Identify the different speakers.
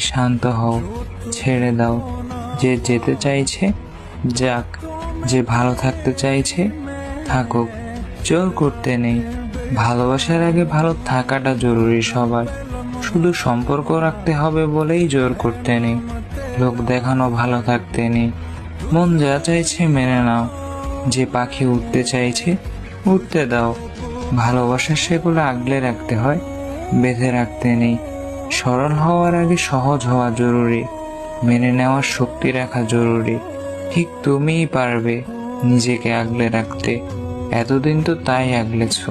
Speaker 1: শান্ত হও, ছেড়ে দাও। যে যেতে চাইছে, যাক, যে ভালো থাকতে চাইছে, থাকুক। জোর করতে নেই। ভালোবাসার আগে ভালো থাকাটা জরুরি সবার। শুধু সম্পর্ক রাখতে হবে বলেই জোর করতে নেই। লোক দেখানো ভালো থাকতে নেই। মন যা চাইছে মেনে নাও। যে পাখি উঠতে চাইছে উঠতে দাও। ভালোবাসার সেগুলো আগলে রাখতে হয়, বেঁধে রাখতে নেই। সরল হওয়ার আগে সহজ হওয়া জরুরি, মেনে নেওয়ার শক্তি রাখা জরুরি। ঠিক তুমিই পারবে নিজেকে আগলে রাখতে। এতদিন তো তাই আগলেছো।